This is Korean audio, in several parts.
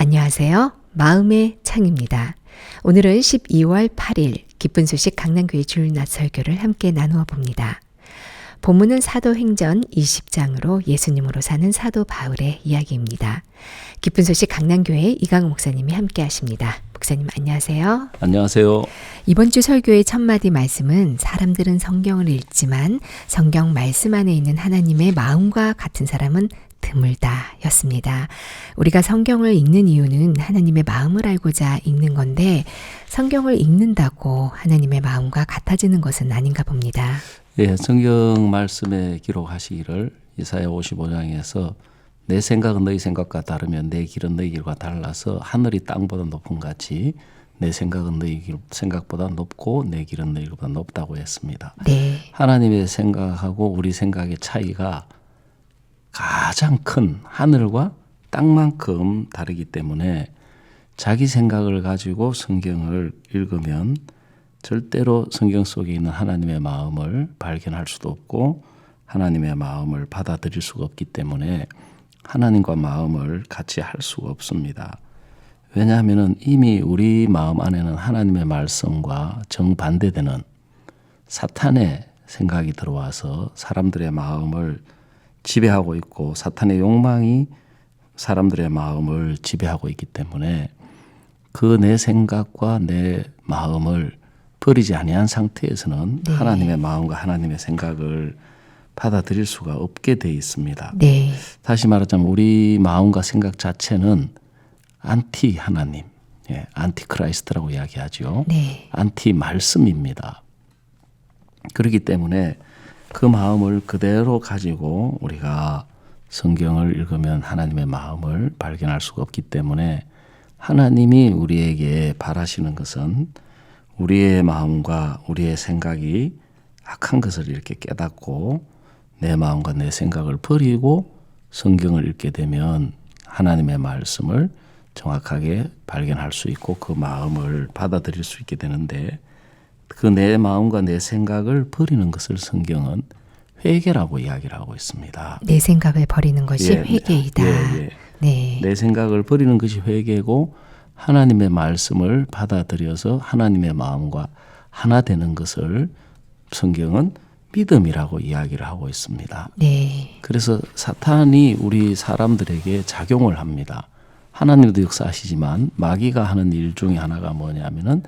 안녕하세요. 마음의 창입니다. 오늘은 12월 8일 기쁜 소식 강남교회 주일낮 설교를 함께 나누어 봅니다. 본문은 사도행전 20장으로 예수님으로 사는 사도 바울의 이야기입니다. 기쁜 소식 강남교회 이강 목사님이 함께 하십니다. 목사님 안녕하세요. 안녕하세요. 이번 주 설교의 첫 마디 말씀은 사람들은 성경을 읽지만 성경 말씀 안에 있는 하나님의 마음과 같은 사람은 드물다 였습니다. 우리가 성경을 읽는 이유는 하나님의 마음을 알고자 읽는 건데 성경을 읽는다고 하나님의 마음과 같아지는 것은 아닌가 봅니다. 예, 성경 말씀에 기록하시기를 이사야 55장에서 내 생각은 너희 생각과 다르면 내 길은 너희 길과 달라서 하늘이 땅보다 높은 같이 내 생각은 너희 길 생각보다 높고 내 길은 너희 길보다 높다고 했습니다. 네. 하나님의 생각하고 우리 생각의 차이가 가장 큰 하늘과 땅만큼 다르기 때문에 자기 생각을 가지고 성경을 읽으면 절대로 성경 속에 있는 하나님의 마음을 발견할 수도 없고 하나님의 마음을 받아들일 수가 없기 때문에 하나님과 마음을 같이 할 수가 없습니다. 왜냐하면 이미 우리 마음 안에는 하나님의 말씀과 정반대되는 사탄의 생각이 들어와서 사람들의 마음을 지배하고 있고 사탄의 욕망이 사람들의 마음을 지배하고 있기 때문에 그 내 생각과 내 마음을 버리지 아니한 상태에서는 네. 하나님의 마음과 하나님의 생각을 받아들일 수가 없게 돼 있습니다. 네. 다시 말하자면 우리 마음과 생각 자체는 안티 하나님, 예, 안티 크라이스트라고 이야기하죠. 네. 안티 말씀입니다. 그렇기 때문에 그 마음을 그대로 가지고 우리가 성경을 읽으면 하나님의 마음을 발견할 수가 없기 때문에 하나님이 우리에게 바라시는 것은 우리의 마음과 우리의 생각이 악한 것을 이렇게 깨닫고 내 마음과 내 생각을 버리고 성경을 읽게 되면 하나님의 말씀을 정확하게 발견할 수 있고 그 마음을 받아들일 수 있게 되는데 그 내 마음과 내 생각을 버리는 것을 성경은 회개라고 이야기를 하고 있습니다. 내 생각을 버리는 것이 예, 회개이다. 예, 예. 네. 내 생각을 버리는 것이 회개고 하나님의 말씀을 받아들여서 하나님의 마음과 하나 되는 것을 성경은 믿음이라고 이야기를 하고 있습니다. 네. 그래서 사탄이 우리 사람들에게 작용을 합니다. 하나님도 역사하시지만 마귀가 하는 일 중에 하나가 뭐냐면은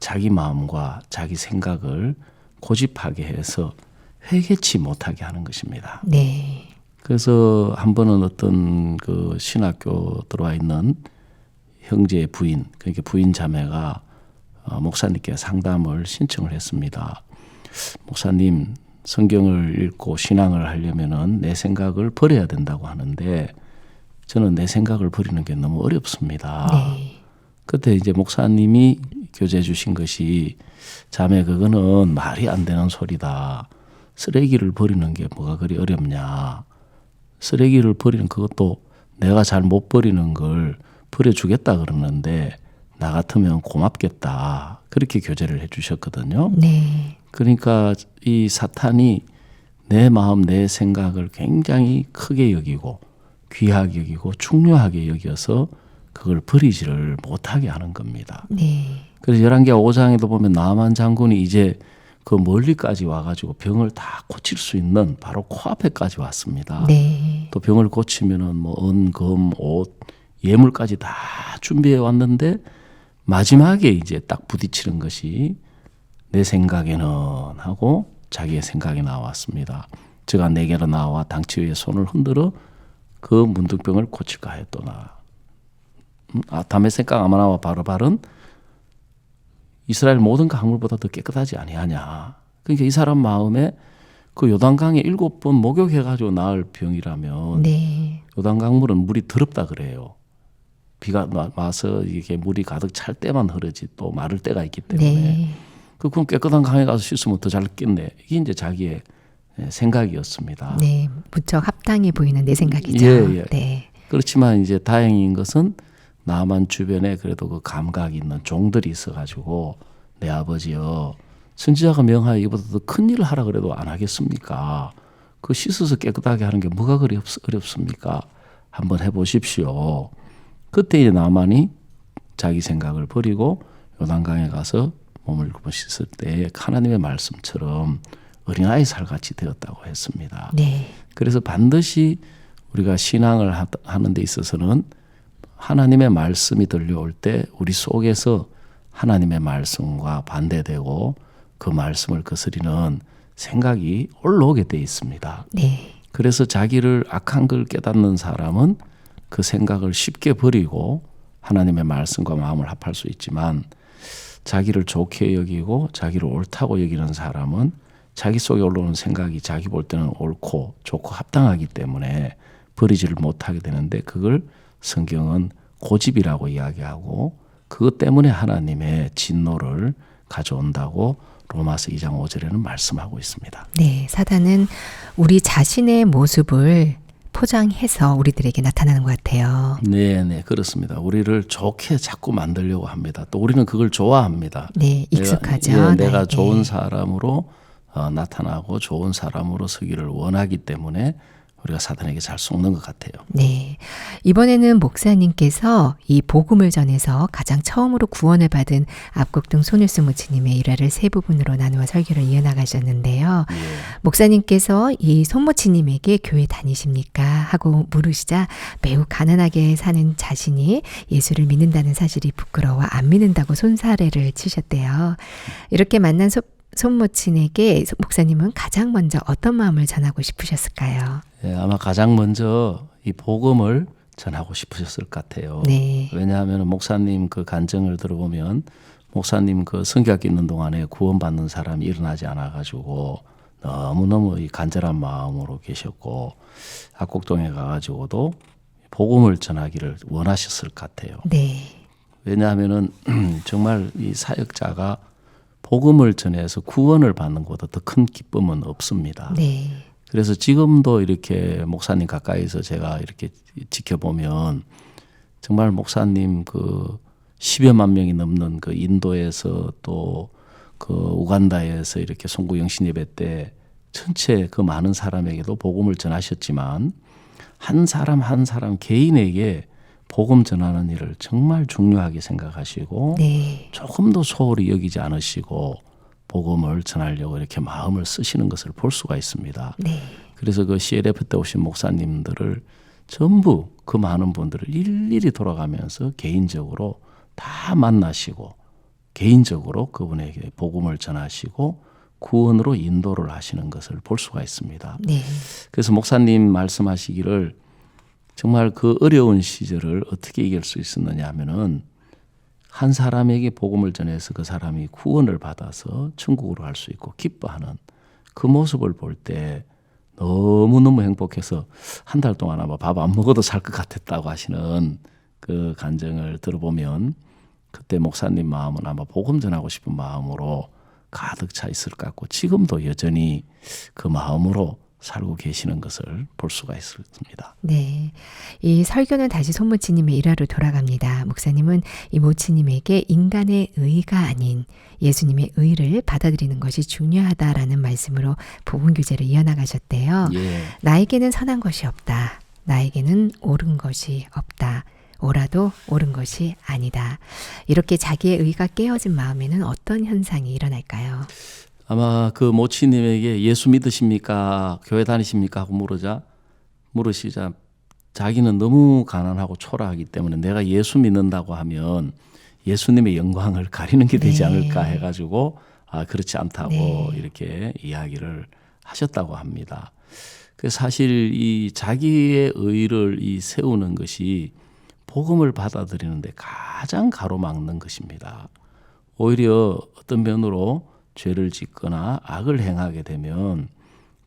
자기 마음과 자기 생각을 고집하게 해서 회개치 못하게 하는 것입니다. 네. 그래서 한 번은 어떤 그 신학교 들어와 있는 형제의 부인, 그러니까 부인 자매가 어, 목사님께 상담을 신청을 했습니다. 목사님, 성경을 읽고 신앙을 하려면은 내 생각을 버려야 된다고 하는데 저는 내 생각을 버리는 게 너무 어렵습니다. 네. 그때 이제 목사님이 교제 주신 것이 자매 그거는 말이 안 되는 소리다. 쓰레기를 버리는 게 뭐가 그리 어렵냐. 쓰레기를 버리는 그것도 내가 잘 못 버리는 걸 버려주겠다 그러는데 나 같으면 고맙겠다. 그렇게 교제를 해 주셨거든요. 네. 그러니까 이 사탄이 내 마음, 내 생각을 굉장히 크게 여기고 귀하게 여기고 중요하게 여겨서 그걸 버리지를 못하게 하는 겁니다. 네. 그래서 열왕기 5장에도 보면 나만 장군이 이제 그 멀리까지 와가지고 병을 다 고칠 수 있는 바로 코앞에까지 왔습니다. 네. 또 병을 고치면은 뭐 은, 금, 옷, 예물까지 다 준비해 왔는데 마지막에 이제 딱 부딪히는 것이 내 생각에는 하고 자기의 생각이 나왔습니다. 제가 내게로 나와 당치 위에 손을 흔들어 그 문둥병을 고칠까 했더나 음, 아, 담의 생각 아마 나와 바로 바른 이스라엘 모든 강물보다 더 깨끗하지 아니하냐. 그러니까 이 사람 마음에 그 요단강에 일곱 번 목욕해가지고 나을 병이라면 네. 요단강 물은 물이 더럽다 그래요. 비가 와- 와서 이게 물이 가득 찰 때만 흐르지 또 마를 때가 있기 때문에 네. 그 그럼 깨끗한 강에 가서 씻으면 더 잘 겠네. 이게 이제 자기의 예, 생각이었습니다. 네. 무척 합당해 보이는 내 생각이죠. 예, 예. 네. 그렇지만 이제 다행인 것은 나만 주변에 그래도 그 감각이 있는 종들이 있어가지고 내 아버지요 선지자가 명하여 이보다 더 큰 일을 하라 그래도 안 하겠습니까? 그 씻어서 깨끗하게 하는 게 뭐가 그리 없, 어렵 습니까? 한번 해보십시오. 그때 이제 나만이 자기 생각을 버리고 요단강에 가서 몸을 씻을 때 하나님의 말씀처럼 어린아이 살같이 되었다고 했습니다. 네. 그래서 반드시 우리가 신앙을 하- 하는 데 있어서는 하나님의 말씀이 들려올 때 우리 속에서 하나님의 말씀과 반대되고 그 말씀을 거스리는 생각이 올라오게 돼 있습니다. 네. 그래서 자기를 악한 걸 깨닫는 사람은 그 생각을 쉽게 버리고 하나님의 말씀과 마음을 합할 수 있지만 자기를 좋게 여기고 자기를 옳다고 여기는 사람은 자기 속에 올라오는 생각이 자기 볼 때는 옳고 좋고 합당하기 때문에 버리지를 못하게 되는데 그걸 성경은 고집이라고 이야기하고 그것 때문에 하나님의 진노를 가져온다고 로마서 2장 5절에는 말씀하고 있습니다. 네. 사단은 우리 자신의 모습을 포장해서 우리들에게 나타나는 것 같아요. 네, 네, 그렇습니다. 우리를 좋게 자꾸 만들려고 합니다. 또 우리는 그걸 좋아합니다. 네. 익숙하죠. 내가, 예, 내가 나에게. 좋은 사람으로 어, 나타나고 좋은 사람으로 서기를 원하기 때문에 우리가 사단에게 잘 속는 것 같아요. 네. 이번에는 목사님께서 이 복음을 전해서 가장 처음으로 구원을 받은 압곡동 손일수 모치님의 일화를 세 부분으로 나누어 설교를 이어나가셨는데요. 예. 목사님께서 이 손모치님에게 교회 다니십니까? 하고 물으시자 매우 가난하게 사는 자신이 예수를 믿는다는 사실이 부끄러워 안 믿는다고 손사래를 치셨대요. 이렇게 만난 손, 손모친에게 목사님은 가장 먼저 어떤 마음을 전하고 싶으셨을까요? 예, 아마 가장 먼저 이 복음을 전하고 싶으셨을 것 같아요. 네. 왜냐하면 목사님 그 간증을 들어보면 목사님 그 성교학교 있는 동안에 구원받는 사람이 일어나지 않아 가지고 너무너무 이 간절한 마음으로 계셨고 악곡동에 가가지고도 복음을 전하기를 원하셨을 것 같아요. 네. 왜냐하면은 정말 이 사역자가 복음을 전해서 구원을 받는 것보다 더 큰 기쁨은 없습니다. 네. 그래서 지금도 이렇게 목사님 가까이서 제가 이렇게 지켜보면 정말 목사님 그 10여만 명이 넘는 그 인도에서 또 그 우간다에서 이렇게 송구 영신 예배 때 전체 그 많은 사람에게도 복음을 전하셨지만 한 사람 한 사람 개인에게 복음 전하는 일을 정말 중요하게 생각하시고 네. 조금도 소홀히 여기지 않으시고 복음을 전하려고 이렇게 마음을 쓰시는 것을 볼 수가 있습니다. 네. 그래서 그 CLF 때 오신 목사님들을 전부 그 많은 분들을 일일이 돌아가면서 개인적으로 다 만나시고 개인적으로 그분에게 복음을 전하시고 구원으로 인도를 하시는 것을 볼 수가 있습니다. 네. 그래서 목사님 말씀하시기를 정말 그 어려운 시절을 어떻게 이길 수 있었느냐 하면은 한 사람에게 복음을 전해서 그 사람이 구원을 받아서 천국으로 갈 수 있고 기뻐하는 그 모습을 볼 때 너무너무 행복해서 한 달 동안 아마 밥 안 먹어도 살 것 같았다고 하시는 그 간증을 들어보면 그때 목사님 마음은 아마 복음 전하고 싶은 마음으로 가득 차 있을 것 같고 지금도 여전히 그 마음으로 살고 계시는 것을 볼 수가 있습니다. 네. 이 설교는 다시 손모치님의 일화로 돌아갑니다. 목사님은 이 모치님에게 인간의 의가 아닌 예수님의 의를 받아들이는 것이 중요하다라는 말씀으로 복음 교제를 이어나가셨대요. 예. 나에게는 선한 것이 없다. 나에게는 옳은 것이 없다. 옳아도 옳은 것이 아니다. 이렇게 자기의 의가 깨어진 마음에는 어떤 현상이 일어날까요? 아마 그 모치님에게 예수 믿으십니까? 교회 다니십니까? 하고 물으자 물으시자 자기는 너무 가난하고 초라하기 때문에 내가 예수 믿는다고 하면 예수님의 영광을 가리는 게 되지 네. 않을까 해가지고 아 그렇지 않다고 네. 이렇게 이야기를 하셨다고 합니다. 그 사실 이 자기의 의를 이 세우는 것이 복음을 받아들이는데 가장 가로막는 것입니다. 오히려 어떤 면으로 죄를 짓거나 악을 행하게 되면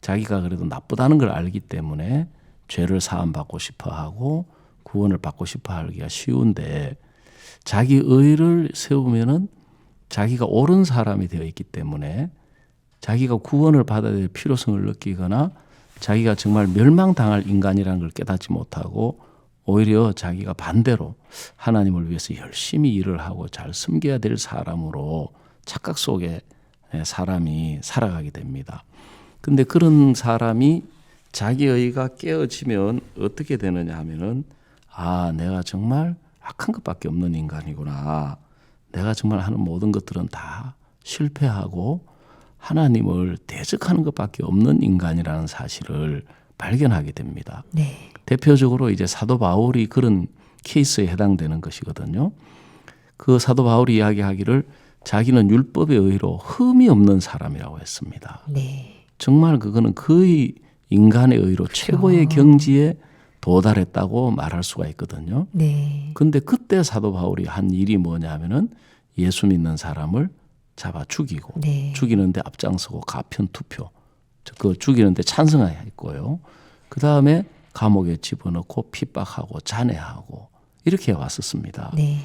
자기가 그래도 나쁘다는 걸 알기 때문에 죄를 사함받고 싶어 하고 구원을 받고 싶어 하기가 쉬운데 자기 의를 세우면은 자기가 옳은 사람이 되어 있기 때문에 자기가 구원을 받아야 될 필요성을 느끼거나 자기가 정말 멸망당할 인간이라는 걸 깨닫지 못하고 오히려 자기가 반대로 하나님을 위해서 열심히 일을 하고 잘 섬겨야 될 사람으로 착각 속에 사람이 살아가게 됩니다. 근데 그런 사람이 자기 의가 깨어지면 어떻게 되느냐 하면은 아, 내가 정말 악한 것밖에 없는 인간이구나. 내가 정말 하는 모든 것들은 다 실패하고 하나님을 대적하는 것밖에 없는 인간이라는 사실을 발견하게 됩니다. 네. 대표적으로 이제 사도 바울이 그런 케이스에 해당되는 것이거든요. 그 사도 바울이 이야기하기를 자기는 율법의 의로 흠이 없는 사람이라고 했습니다. 네. 정말 그거는 거의 인간의 의로 최고의 경지에 도달했다고 말할 수가 있거든요. 네. 근데 그때 사도 바울이 한 일이 뭐냐면은 예수 믿는 사람을 잡아 죽이고 네. 죽이는데 앞장서고 가편 투표 그 죽이는데 찬성했고요. 그 다음에 감옥에 집어넣고 핍박하고 잔해하고 이렇게 왔었습니다. 네.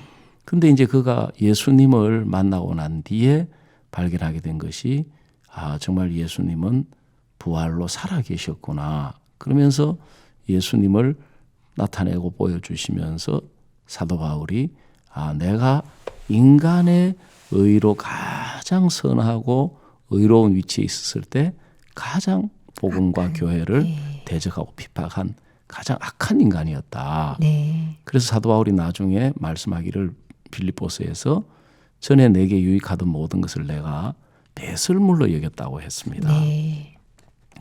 근데 이제 그가 예수님을 만나고 난 뒤에 발견하게 된 것이 아 정말 예수님은 부활로 살아 계셨구나. 그러면서 예수님을 나타내고 보여주시면서 사도 바울이 아 내가 인간의 의로 가장 선하고 의로운 위치에 있었을 때 가장 복음과 교회를 대적하고 핍박한 가장 악한 인간이었다. 네. 그래서 사도 바울이 나중에 말씀하기를 빌립보스에서 전에 내게 유익하던 모든 것을 내가 배설물로 여겼다고 했습니다. 네.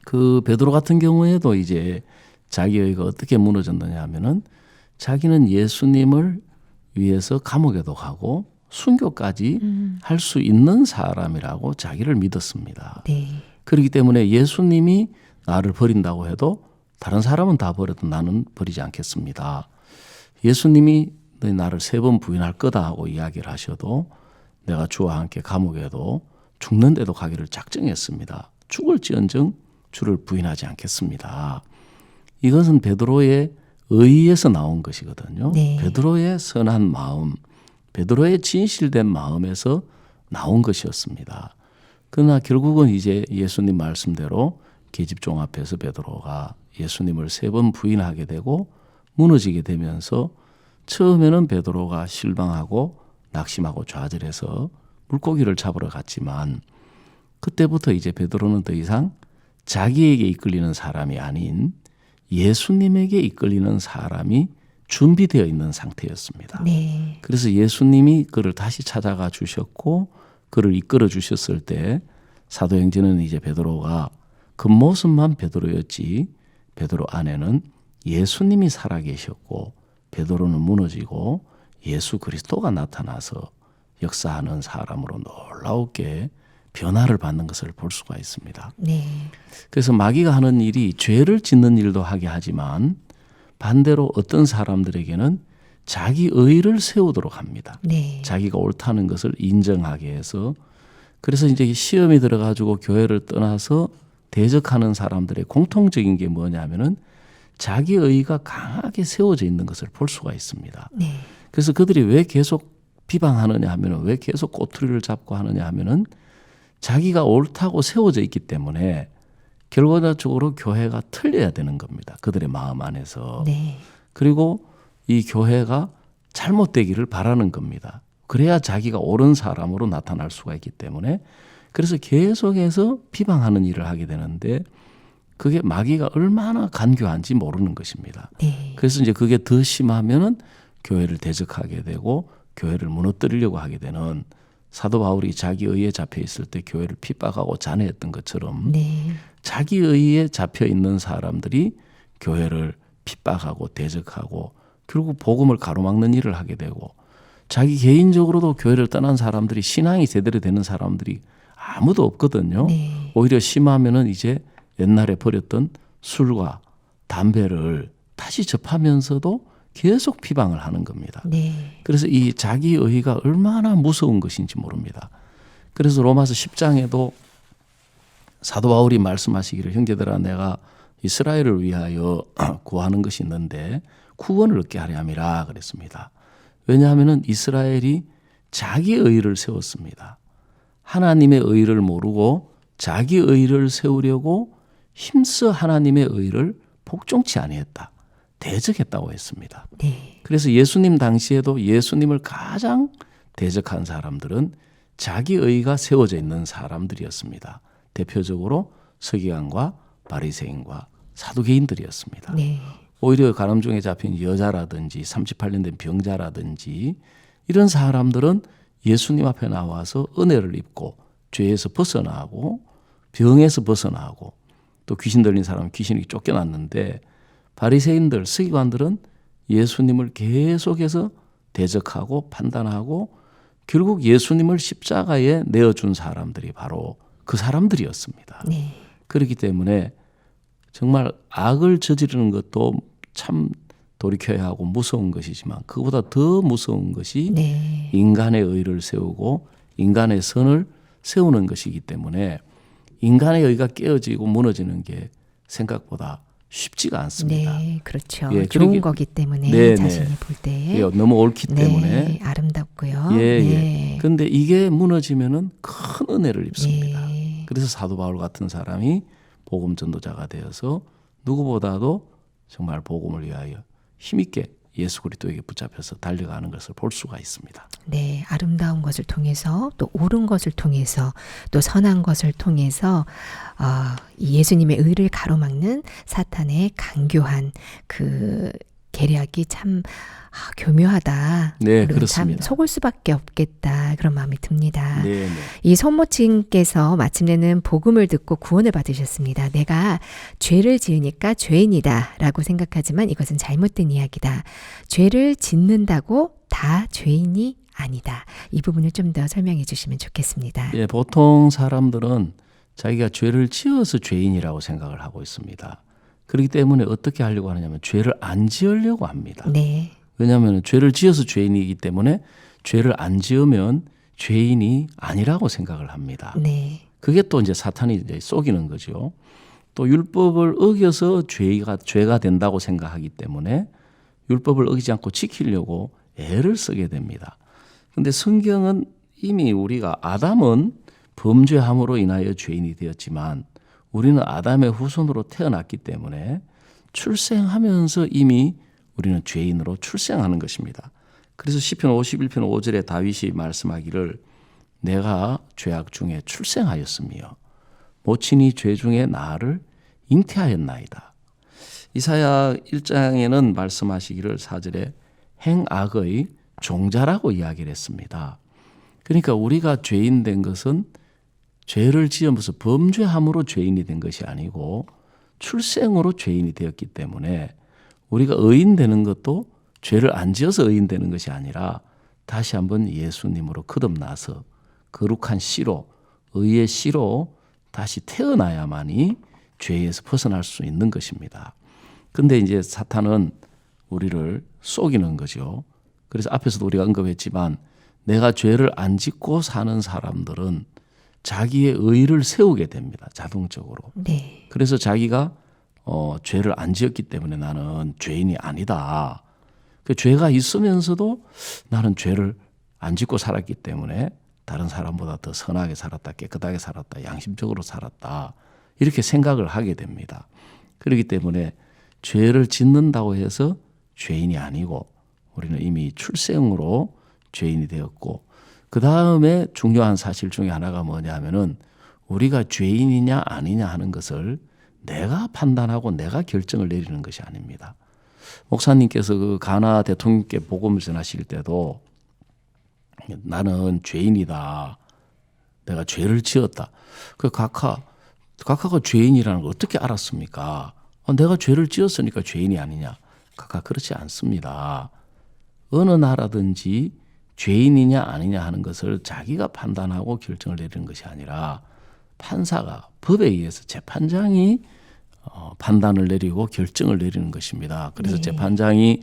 그 베드로 같은 경우에도 이제 자기 의가 어떻게 무너졌느냐 하면은 자기는 예수님을 위해서 감옥에도 가고 순교까지 할수 있는 사람이라고 자기를 믿었습니다. 네. 그렇기 때문에 예수님이 나를 버린다고 해도 다른 사람은 다 버려도 나는 버리지 않겠습니다. 예수님이 너희 나를 세 번 부인할 거다 하고 이야기를 하셔도 내가 주와 함께 감옥에도 죽는 데도 가기를 작정했습니다. 죽을지언정 주를 부인하지 않겠습니다. 이것은 베드로의 의에서 나온 것이거든요. 네. 베드로의 선한 마음, 베드로의 진실된 마음에서 나온 것이었습니다. 그러나 결국은 이제 예수님 말씀대로 계집종 앞에서 베드로가 예수님을 세 번 부인하게 되고 무너지게 되면서 처음에는 베드로가 실망하고 낙심하고 좌절해서 물고기를 잡으러 갔지만 그때부터 이제 베드로는 더 이상 자기에게 이끌리는 사람이 아닌 예수님에게 이끌리는 사람이 준비되어 있는 상태였습니다. 네. 그래서 예수님이 그를 다시 찾아가 주셨고 그를 이끌어 주셨을 때 사도행전은 이제 베드로가 겉모습만 베드로였지 베드로 안에는 예수님이 살아 계셨고 베드로는 무너지고 예수 그리스도가 나타나서 역사하는 사람으로 놀라우게 변화를 받는 것을 볼 수가 있습니다. 네. 그래서 마귀가 하는 일이 죄를 짓는 일도 하게 하지만 반대로 어떤 사람들에게는 자기 의를 세우도록 합니다. 네. 자기가 옳다는 것을 인정하게 해서 그래서 이제 시험이 들어가지고 교회를 떠나서 대적하는 사람들의 공통적인 게 뭐냐면은 자기 의가 강하게 세워져 있는 것을 볼 수가 있습니다. 네. 그래서 그들이 왜 계속 비방하느냐 하면은 왜 계속 꼬투리를 잡고 하느냐 하면은 자기가 옳다고 세워져 있기 때문에 결과적으로 교회가 틀려야 되는 겁니다. 그들의 마음 안에서. 네. 그리고 이 교회가 잘못되기를 바라는 겁니다. 그래야 자기가 옳은 사람으로 나타날 수가 있기 때문에 그래서 계속해서 비방하는 일을 하게 되는데 그게 마귀가 얼마나 간교한지 모르는 것입니다. 네. 그래서 이제 그게 더 심하면은 교회를 대적하게 되고 교회를 무너뜨리려고 하게 되는 사도 바울이 자기 의에 잡혀 있을 때 교회를 핍박하고 잔해했던 것처럼 네. 자기 의에 잡혀 있는 사람들이 교회를 핍박하고 대적하고 결국 복음을 가로막는 일을 하게 되고 자기 개인적으로도 교회를 떠난 사람들이 신앙이 제대로 되는 사람들이 아무도 없거든요. 네. 오히려 심하면은 이제 옛날에 버렸던 술과 담배를 다시 접하면서도 계속 비방을 하는 겁니다. 네. 그래서 이 자기 의가 얼마나 무서운 것인지 모릅니다. 그래서 로마서 10장에도 사도 바울이 말씀하시기를 형제들아 내가 이스라엘을 위하여 구하는 것이 있는데 구원을 얻게 하려 함이라 그랬습니다. 왜냐하면은 이스라엘이 자기 의를 세웠습니다. 하나님의 의를 모르고 자기 의를 세우려고 힘써 하나님의 의를 복종치 아니했다. 대적했다고 했습니다. 네. 그래서 예수님 당시에도 예수님을 가장 대적한 사람들은 자기 의가 세워져 있는 사람들이었습니다. 대표적으로 서기관과 바리새인과 사두개인들이었습니다. 네. 오히려 가늠중에 잡힌 여자라든지 38년 된 병자라든지 이런 사람들은 예수님 앞에 나와서 은혜를 입고 죄에서 벗어나고 병에서 벗어나고 또 귀신 들린 사람은 귀신이 쫓겨났는데 바리새인들 서기관들은 예수님을 계속해서 대적하고 판단하고 결국 예수님을 십자가에 내어준 사람들이 바로 그 사람들이었습니다. 네. 그렇기 때문에 정말 악을 저지르는 것도 참 돌이켜야 하고 무서운 것이지만 그보다 더 무서운 것이 네. 인간의 의를 세우고 인간의 선을 세우는 것이기 때문에 인간의 의가 깨어지고 무너지는 게 생각보다 쉽지가 않습니다. 네, 그렇죠. 예, 좋은 그러기- 거기 때문에 네, 자신이 네. 볼 때. 이게 너무 옳기 네, 때문에 아름답고요. 예, 네. 예. 근데 이게 무너지면은 큰 은혜를 입습니다. 네. 그래서 사도 바울 같은 사람이 복음 전도자가 되어서 누구보다도 정말 복음을 위하여 힘있게 예수 그리스도에게 붙잡혀서 달려가는 것을 볼 수가 있습니다. 네, 아름다운 것을 통해서 또 옳은 것을 통해서 또 선한 것을 통해서 어, 이 예수님의 의를 가로막는 사탄의 강교한 그 계략이 참 아, 교묘하다. 네, 그렇습니다. 참 속을 수밖에 없겠다 그런 마음이 듭니다. 네, 네. 이 손모친께서 마침내는 복음을 듣고 구원을 받으셨습니다. 내가 죄를 지으니까 죄인이다 라고 생각하지만 이것은 잘못된 이야기다. 죄를 짓는다고 다 죄인이 아니다. 이 부분을 좀 더 설명해 주시면 좋겠습니다. 예, 보통 사람들은 자기가 죄를 지어서 죄인이라고 생각을 하고 있습니다. 그렇기 때문에 어떻게 하려고 하느냐면 죄를 안 지으려고 합니다. 네. 왜냐하면 죄를 지어서 죄인이기 때문에 죄를 안 지으면 죄인이 아니라고 생각을 합니다. 네. 그게 또 이제 사탄이 이제 속이는 거죠. 또 율법을 어겨서 죄가 죄가 된다고 생각하기 때문에 율법을 어기지 않고 지키려고 애를 쓰게 됩니다. 근데 성경은 이미 우리가 아담은 범죄함으로 인하여 죄인이 되었지만 우리는 아담의 후손으로 태어났기 때문에 출생하면서 이미 우리는 죄인으로 출생하는 것입니다. 그래서 시편 51편 5절에 다윗이 말씀하기를 내가 죄악 중에 출생하였으며 모친이 죄 중에 나를 잉태하였나이다. 이사야 1장에는 말씀하시기를 4절에 행악의 종자라고 이야기를 했습니다. 그러니까 우리가 죄인 된 것은 죄를 지으면서 범죄함으로 죄인이 된 것이 아니고 출생으로 죄인이 되었기 때문에 우리가 의인 되는 것도 죄를 안 지어서 의인 되는 것이 아니라 다시 한번 예수님으로 거듭나서 거룩한 씨로 의의 씨로 다시 태어나야만이 죄에서 벗어날 수 있는 것입니다. 근데 이제 사탄은 우리를 속이는 거죠. 그래서 앞에서도 우리가 언급했지만 내가 죄를 안 짓고 사는 사람들은 자기의 의를 세우게 됩니다. 자동적으로. 네. 그래서 자기가 어, 죄를 안 지었기 때문에 나는 죄인이 아니다. 그 죄가 있으면서도 나는 죄를 안 짓고 살았기 때문에 다른 사람보다 더 선하게 살았다, 깨끗하게 살았다, 양심적으로 살았다. 이렇게 생각을 하게 됩니다. 그렇기 때문에 죄를 짓는다고 해서 죄인이 아니고 우리는 이미 출생으로 죄인이 되었고 그 다음에 중요한 사실 중에 하나가 뭐냐면은 우리가 죄인이냐 아니냐 하는 것을 내가 판단하고 내가 결정을 내리는 것이 아닙니다. 목사님께서 그 가나 대통령께 복음을 전하실 때도 나는 죄인이다. 내가 죄를 지었다. 그 각하 각하가 죄인이라는 걸 어떻게 알았습니까? 어, 내가 죄를 지었으니까 죄인이 아니냐? 각하 그렇지 않습니다. 어느 나라든지 죄인이냐 아니냐 하는 것을 자기가 판단하고 결정을 내리는 것이 아니라 판사가 법에 의해서 재판장이 어, 판단을 내리고 결정을 내리는 것입니다. 그래서 네. 재판장이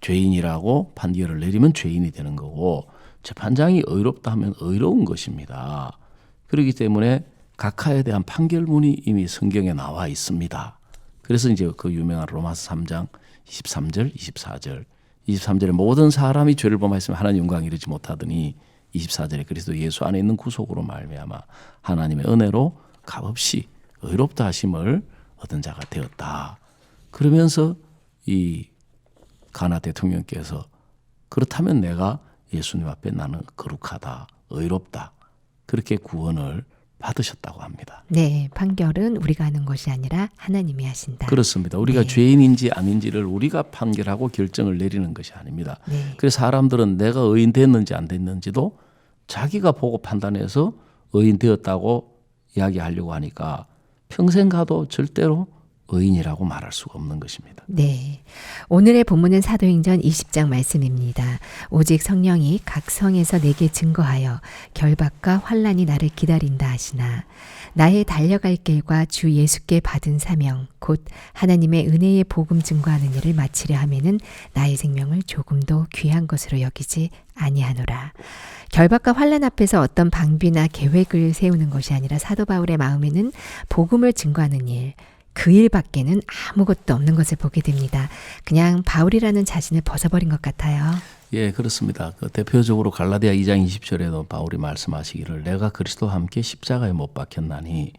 죄인이라고 판결을 내리면 죄인이 되는 거고 재판장이 의롭다 하면 의로운 것입니다. 그렇기 때문에 각하에 대한 판결문이 이미 성경에 나와 있습니다. 그래서 이제 그 유명한 로마서 3장 23절, 24절, 23절에 모든 사람이 죄를 범하였으면 하나님 영광 이르지 못하더니 24절에 그리스도 예수 안에 있는 구속으로 말미암아 하나님의 은혜로 값없이 의롭다 하심을 얻은 자가 되었다. 그러면서 이 가나 대통령께서 그렇다면 내가 예수님 앞에 나는 거룩하다, 의롭다. 그렇게 구원을 받으셨다고 합니다. 네, 판결은 우리가 하는 것이 아니라 하나님이 하신다. 그렇습니다. 우리가 네. 죄인인지 아닌지를 우리가 판결하고 결정을 내리는 것이 아닙니다. 네. 그래서 사람들은 내가 의인 됐는지 안 됐는지도 자기가 보고 판단해서 의인 되었다고 이야기하려고 하니까 평생 가도 절대로 의인이라고 말할 수가 없는 것입니다. 네. 오늘의 본문은 사도행전 20장 말씀입니다. 오직 성령이 각 성에서 내게 증거하여 결박과 환란이 나를 기다린다 하시나 나의 달려갈 길과 주 예수께 받은 사명 곧 하나님의 은혜의 복음 증거하는 일을 마치려 하면은 나의 생명을 조금도 귀한 것으로 여기지 아니하노라. 결박과 환란 앞에서 어떤 방비나 계획을 세우는 것이 아니라 사도 바울의 마음에는 복음을 증거하는 일, 그 일밖에는 아무것도 없는 것을 보게 됩니다. 그냥 바울이라는 자신을 벗어버린 것 같아요. 예, 그렇습니다. 그 대표적으로 갈라디아 2장 20절에도 바울이 말씀하시기를 내가 그리스도와 함께 십자가에 못 박혔나니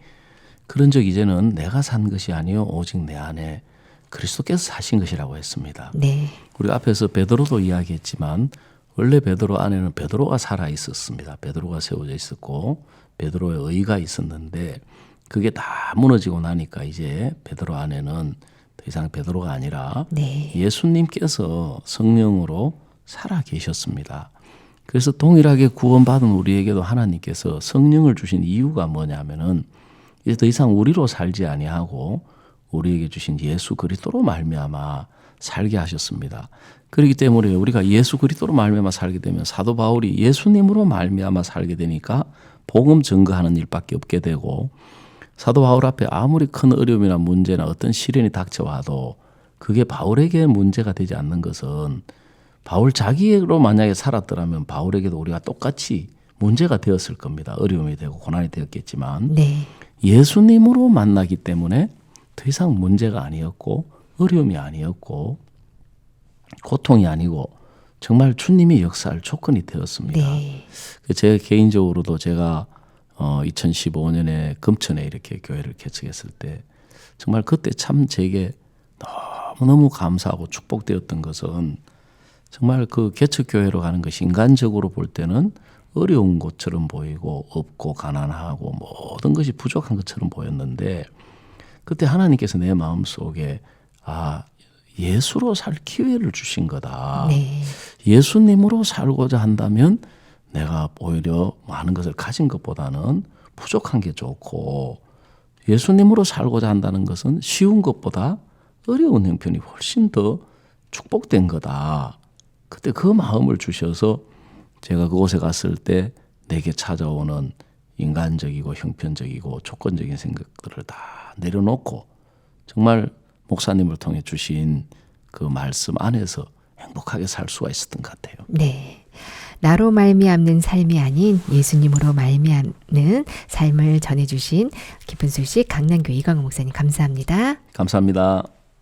그런즉 이제는 내가 산 것이 아니요 오직 내 안에 그리스도께서 사신 것이라고 했습니다. 네. 우리가 앞에서 베드로도 이야기했지만 원래 베드로 안에는 베드로가 살아 있었습니다. 베드로가 세워져 있었고 베드로의 의가 있었는데 그게 다 무너지고 나니까 이제 베드로 안에는 더 이상 베드로가 아니라 네. 예수님께서 성령으로 살아 계셨습니다. 그래서 동일하게 구원받은 우리에게도 하나님께서 성령을 주신 이유가 뭐냐면은 이제 더 이상 우리로 살지 아니하고 우리에게 주신 예수 그리스도로 말미암아 살게 하셨습니다. 그렇기 때문에 우리가 예수 그리스도로 말미암아 살게 되면 사도 바울이 예수님으로 말미암아 살게 되니까 복음 증거하는 일밖에 없게 되고 사도 바울 앞에 아무리 큰 어려움이나 문제나 어떤 시련이 닥쳐와도 그게 바울에게 문제가 되지 않는 것은 바울 자기로 만약에 살았더라면 바울에게도 우리가 똑같이 문제가 되었을 겁니다. 어려움이 되고 고난이 되었겠지만 네. 예수님으로 만나기 때문에 더 이상 문제가 아니었고 어려움이 아니었고 고통이 아니고 정말 주님이 역사할 조건이 되었습니다. 네. 그제 개인적으로도 제가 어 2015년에 금천에 이렇게 교회를 개척했을 때 정말 그때 참 제게 너무너무 감사하고 축복되었던 것은 정말 그 개척 교회로 가는 것이 인간적으로 볼 때는 어려운 것처럼 보이고 없고 가난하고 모든 것이 부족한 것처럼 보였는데 그때 하나님께서 내 마음 속에 아 예수로 살 기회를 주신 거다. 네. 예수님으로 살고자 한다면 내가 오히려 많은 것을 가진 것보다는 부족한 게 좋고 예수님으로 살고자 한다는 것은 쉬운 것보다 어려운 형편이 훨씬 더 축복된 거다. 그때 그 마음을 주셔서 제가 그곳에 갔을 때 내게 찾아오는 인간적이고 형편적이고 조건적인 생각들을 다 내려놓고 정말 목사님을 통해 주신 그 말씀 안에서 행복하게 살 수가 있었던 것 같아요. 네. 나로 말미암는 삶이 아닌 예수님으로 말미암는 삶을 전해주신 기쁜 소식 강남교회 이광호 목사님 감사합니다. 감사합니다.